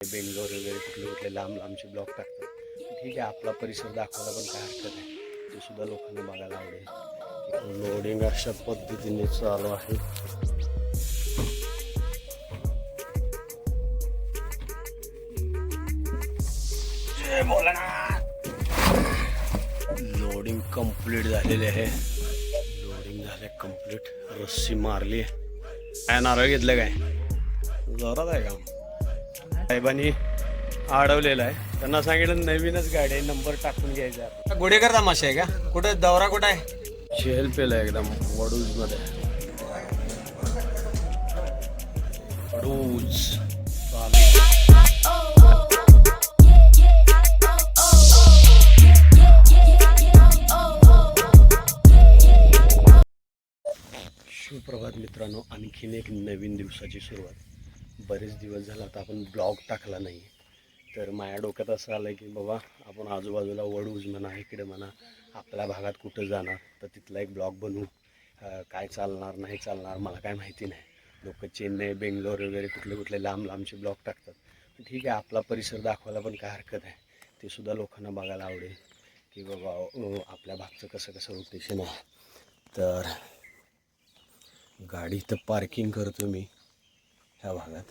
बेंगलोर वगैरे कुठले कुठले लांब लांबचे ब्लॉग टाकतात. ठीक आहे आपला परिसर दाखवायला पण काय हरकत आहे. ते सुद्धा लोकांना बघायला आवडेल. लोडिंग अशा पद्धतीने चालू आहे. लोडिंग कंप्लीट झालेले आहे. लोडिंग झाले कंप्लीट रस्सी मारली आहे. नारळ घेतलं काय? जोरात आहे काम साहेबांनी अडवलेलं आहे. त्यांना सांगितलं नवीनच गाडी आहे नंबर टाकून घ्यायचा. गुडेकर तमाशा आहे का? कुठे? दौरा कुठे आहे? शेल पेल आहे एकदम वडूजमध्ये वडूज. सुप्रभात मित्रांनो आणखीन एक नवीन दिवसाची सुरुवात. बरेच दिवस झाला आता आपण ब्लॉग टाकला नाही. तर माझ्या डोक्यात असं आलं की बाबा आपण आजूबाजूला वडूज म्हणा इकडे म्हणा आपल्या भागात कुठं जाणार तर तिथला एक ब्लॉग बनवू. काय चालणार नाही चालणार मला काय माहिती नाही. लोक चेन्नई बेंगलोर वगैरे कुठले कुठले लांब लांबचे ब्लॉग टाकतात. पण ठीक आहे आपला परिसर दाखवायला पण काय हरकत आहे. ते सुद्धा लोकांना बघायला आवडेल की बाबा आपल्या भागचं कसं कसं रोटेशन आहे. तर गाडी तर पार्किंग करतो मी. ह्या भागात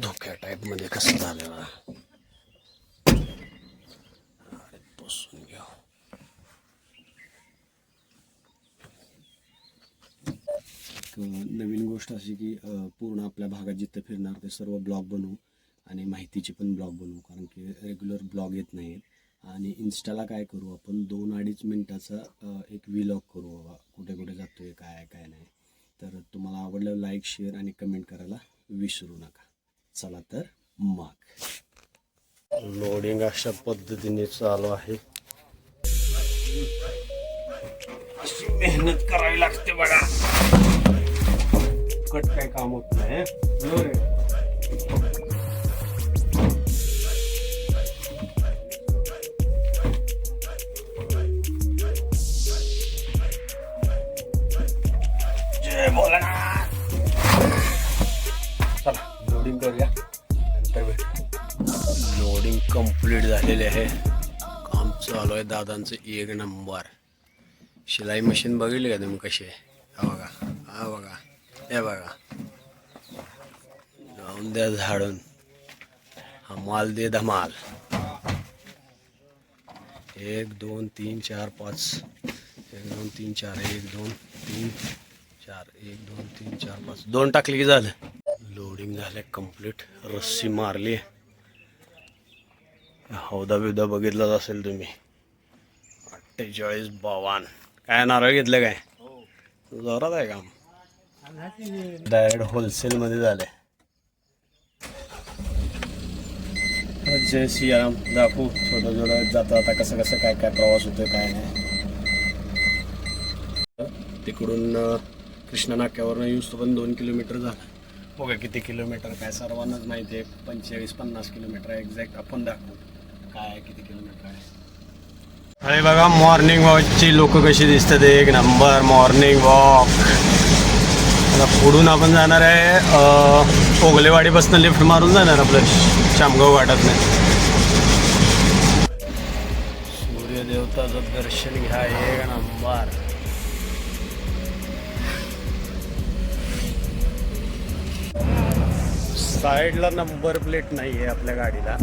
धोक्या टाईपमध्ये कसं झालेला बसून घ्या नवीन गोष्ट अशी की पूर्ण आपल्या भागात जिथं फिरणार ते सर्व ब्लॉग बनवू आणि माहितीचे पण ब्लॉग बनवू कारण की रेग्युलर ब्लॉग येत नाहीत आणि इन्स्टाला काय करू आपण? दोन अडीच मिनटाचा एक व्लॉग करू बाबा. कुठे कुठे जातोय काय आहे, काय नाही. तर तुम्हाला आवडलं लाईक शेअर आणि कमेंट करायला विसरू नका. चला तर मग. लोडिंग अशा पद्धतीने चालू आहे. अशी मेहनत करावी लागते बघा. कट काय काम होत नाही आहे दादांचं एक नंबर. शिलाई मशीन बघितली का तुम्ही कशी आहे? हा बघा हा बघा हे बघा. लावून द्या झाडून. हा माल दे धमाल. एक दोन तीन चार पाच. एक दोन तीन चार एक दोन तीन चार एक दोन तीन चार पाच. दोन टाकले की झालं? लोडिंग झालं कंप्लीट रस्सी मारली. हौदा बिवदा बघितलाच असेल तुम्ही. अठ्ठेचाळीस बावन्न काय नारळ घेतलं काय? जोरात आहे काम डायरेक्ट होलसेलमध्ये झालंय. जय सियाराम दाखवू थोडं थोडं जाता आता कसं कसं काय काय प्रवास होतोय काय नाही. तिकडून कृष्णा नाक्यावरनं यूज पण दोन किलोमीटर झालं. बघा किती किलोमीटर काय सर्वांनाच माहिती आहे. पंचेचाळीस पन्नास किलोमीटर आहे एक्झॅक्ट आपण दाखवू. काय आहे, किती किलोमीटर आहे. अरे बघा मॉर्निंग वॉकची लोक कशी दिसतात एक नंबर मॉर्निंग वॉक आता पुढून आपण जाणार आहे ओगलेवाडीपासून लिफ्ट मारून जाणार आपलं शामगाव घाटात सूर्यदेवताचं दर्शन घ्या एक नंबर साईडला नंबर प्लेट नाही आहे आपल्या गाडीला.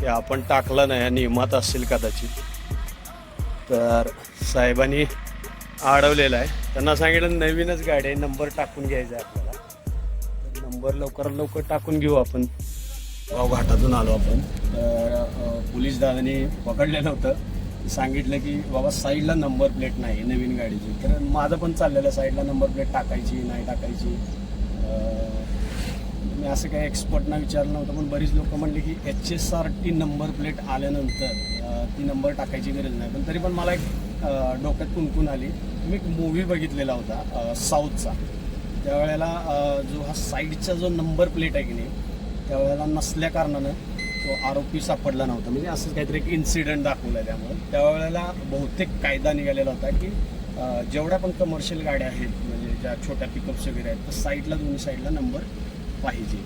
ते आपण टाकलं नाही नियमात असेल कदाचित. तर साहेबांनी अडवलेला आहे. त्यांना सांगितलं नवीनच गाडी आहे नंबर टाकून घ्यायचा आहे आपल्याला. नंबर लवकरात लवकर टाकून घेऊ आपण. वाव घाटातून आलो आपण. तर पोलीस दादाने पकडलेलं होतं. सांगितलं की बाबा साईडला नंबर प्लेट नाही नवीन गाडीची. तर माझं पण चाललेलं साईडला नंबर प्लेट टाकायची नाही टाकायची. मी असं काही एक्सपर्टना विचारलं नव्हतं पण बरीच लोक म्हणले की H S R T number plate आल्यानंतर ती नंबर टाकायची गरज नाही. पण तरी पण मला एक डोक्यात कुणकुण आली. मी एक मूवी बघितलेला होता साऊथचा त्यावेळेला जो हा साईडचा जो नंबर प्लेट आहे की नाही त्यावेळेला नसल्या कारणानं तो आरोपी सापडला नव्हता. म्हणजे असंच काहीतरी एक इन्सिडेंट दाखवलं त्यामुळे. त्यावेळेला बहुतेक कायदा निघालेला होता की जेवढ्या पण कमर्शियल गाड्या आहेत म्हणजे ज्या छोट्या पिकअप्स वगैरे आहेत तर साईडला दोन्ही साईडला नंबर पाहिजे.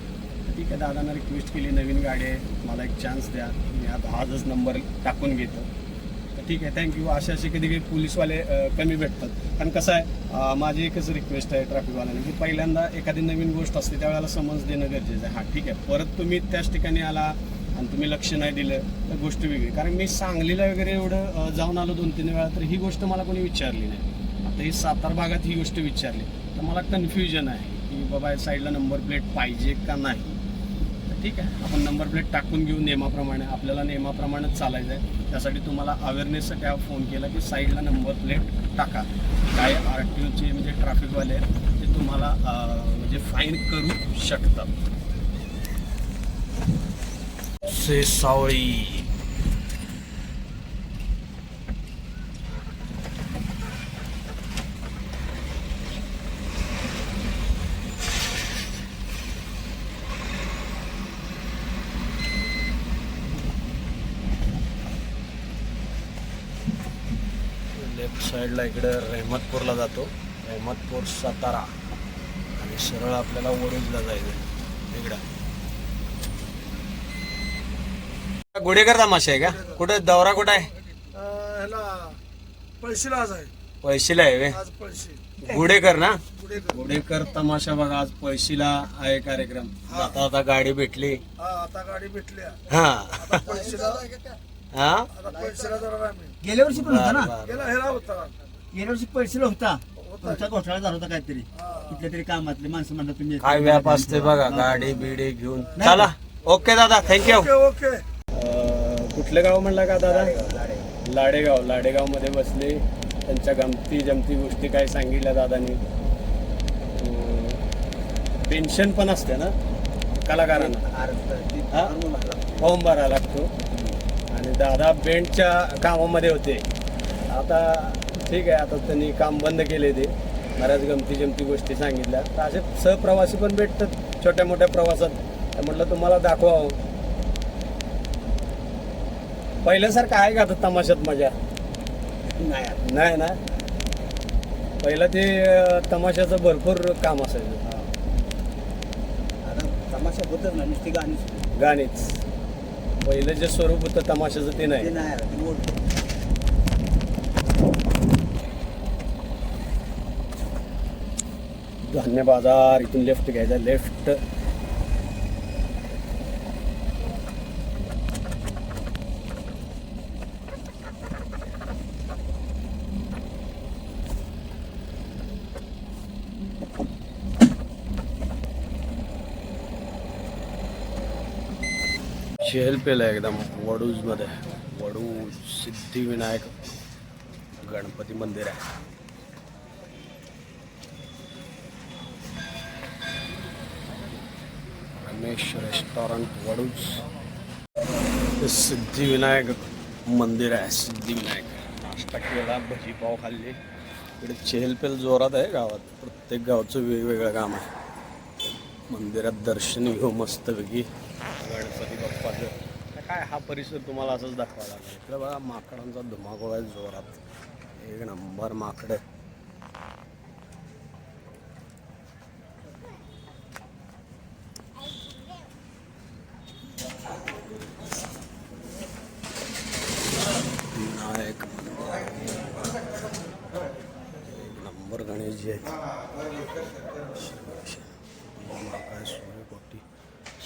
ठीक आहे दादांना रिक्वेस्ट केली नवीन गाडी आहे मला एक चान्स द्या. मी आता आजच नंबर टाकून घेतो. तर ठीक आहे थँक्यू असे असे कधी कधी पोलीसवाले कमी भेटतात. कारण कसं आहे माझी एकच रिक्वेस्ट आहे ट्रॅफिकवाल्यांना की पहिल्यांदा एखादी नवीन गोष्ट असते त्यावेळेला समज देणं गरजेचं आहे. हां ठीक आहे. परत तुम्ही त्याच ठिकाणी आला आणि तुम्ही लक्ष नाही दिलं तर गोष्ट वेगळी. कारण मी सांगलीला वगैरे एवढं जाऊन आलो दोन तीन वेळा तर ही गोष्ट मला कोणी विचारली नाही. आता ही सातार भागात ही गोष्ट विचारली. तर मला कन्फ्युजन आहे. बाबा या साईडला नंबर प्लेट पाहिजे का नाही? तर ठीक आहे आपण नंबर प्लेट टाकून घेऊ नियमाप्रमाणे. आपल्याला नियमाप्रमाणेच चालायचं आहे. त्यासाठी तुम्हाला अवेअरनेससाठी हा फोन केला की साईडला नंबर प्लेट टाका. काय आर टी ओचे म्हणजे ट्रॅफिकवाले आहेत ते तुम्हाला म्हणजे फाईन करू शकतात. से सावळी लेफ्ट साईडला इकडं रहमतपूरला जातो. रहमतपूर सातारा. आणि सरळ आपल्याला वडूजला जायचं इकडं. गुडेकर तमाशा आहे का? कुठे? दौरा कुठं आहे? अं, ह्याला पैसे आज आहे. पैशीला आहे वे आज पैसे गुडेकर ना? गुडेकर तमाशा बघा आज पैशीला आहे कार्यक्रम. आता आता गाडी भेटली. हा आता गाडी भेटल्या. हा. आता हा? गेल्या वर्षी पण होता ना? गेल्या वर्षी पैसे होता. तुमचा घोटाळा झाला होता काहीतरी. कुठल्या तरी कामातले माणसं म्हणतात तुम्ही काय व्याप असते बघा गाडी बिडी घेऊन. चला. ओके दादा थँक्यू ओके ओके. कुठलं गाव म्हणला का दादा? लाडेगाव. लाडेगावमध्ये बसले. त्यांच्या गमती जमती गोष्टी काय सांगितल्या दादानी? पेन्शन पण असते ना? कलाकारांना. फॉर्म भरायला लागतो. दादा बेंडच्या कामामध्ये होते. आता ठीक आहे आता त्यांनी काम बंद केले ते. बऱ्याच गमती जमती गोष्टी सांगितल्या. तर असे सहप्रवासी पण भेटतात छोट्या मोठ्या प्रवासात. तर म्हटलं तुम्हाला दाखवावं. पहिल्यासारखं आहे का आता तमाशात मजा? नाही ना? पहिलं ते तमाशाचं भरपूर काम असायचं. तमाशा होतच ना नुसती गाणी सुरू. गाणीच. पहिलं जे स्वरूप होतं तमाशाचं ते नाही. धान्य बाजार इथून लेफ्ट घ्यायचा लेफ्ट चेहल पेल आहे एकदम वडूजमध्ये. वडूज सिद्धिविनायक गणपती मंदिर आहे. रमेश रेस्टॉरंट वडूज. सिद्धिविनायक मंदिर आहे सिद्धिविनायक नाश्ता केला भजी पाव खाल्ली. इकडे चेहलपेल जोरात आहे गावात. प्रत्येक गावचं वेगवेगळं काम आहे. मंदिरात दर्शन घेऊ हो मस्तपैकी. काय हा परिसर तुम्हाला असंच दाखवायला लागेल? इकडे बघा माकडांचा धुमाकूळ आहे जोरात. एक नंबर माकडं विनायक एक नंबर गणेशजी आहेत महाकाय सूर्यकोटी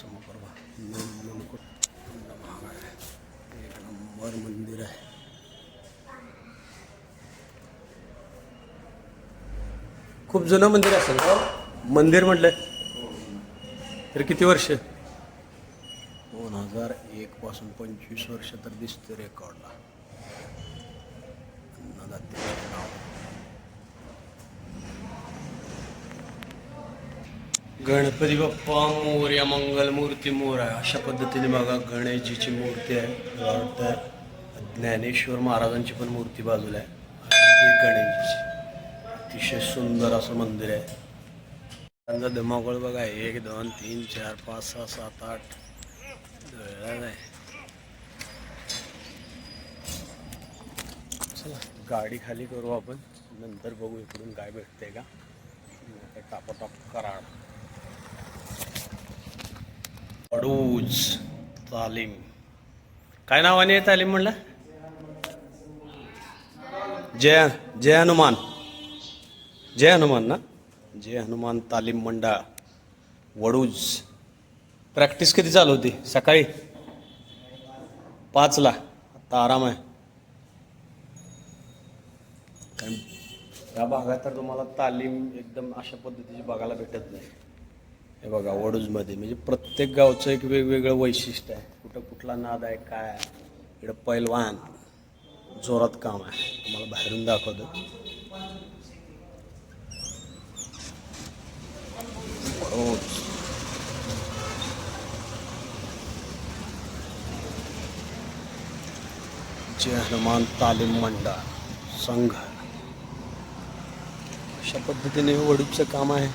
समप्रभा मुकुट महाकाय एक नंबर मंदिर आहे खूप जुनं मंदिर असेल. का मंदिर म्हटलं तर किती वर्ष? दोन हजार एक पासून पंचवीस वर्ष तर दिसते रेकॉर्डला. गणपती बाप्पा मोर्या मंगल मूर्ती मोर आहे. अशा पद्धतीने बघा गणेशजीची मूर्ती आहे. मला वाटतं ज्ञानेश्वर महाराजांची पण मूर्ती बाजूला आहे. गणेशजीची. अतिशय सुंदर असं मंदिर आहे. त्यांचा धमाकळ बघा एक दोन तीन चार पाच सहा सात आठ. चला गाडी खाली करू आपण. नंतर बघू इकडून काय भेटते का. नाहीतर टापाटाप कराड. अडूज तालीम. काय नावाने आहे तालीम म्हणलं? जय जय हनुमान. जय हनुमान ना? जय हनुमान तालीम मंडळ वडूज. प्रॅक्टिस कधी चालू होती? सकाळी? पाचला. आता आराम आहे. कारण या भागात तर तुम्हाला तालीम एकदम अशा पद्धतीची बघायला भेटत नाही. हे बघा वडूजमध्ये. म्हणजे प्रत्येक गावचं एक वेगवेगळं वैशिष्ट्य आहे. कुठं कुठला नाद आहे काय आहे. इकडं पैलवान. जोरात काम आहे. तुम्हाला बाहेरून दाखवतो वडूज जय हनुमान तालीम मंडळ संघ. अशा पद्धतीने वडूपचं काम आहे.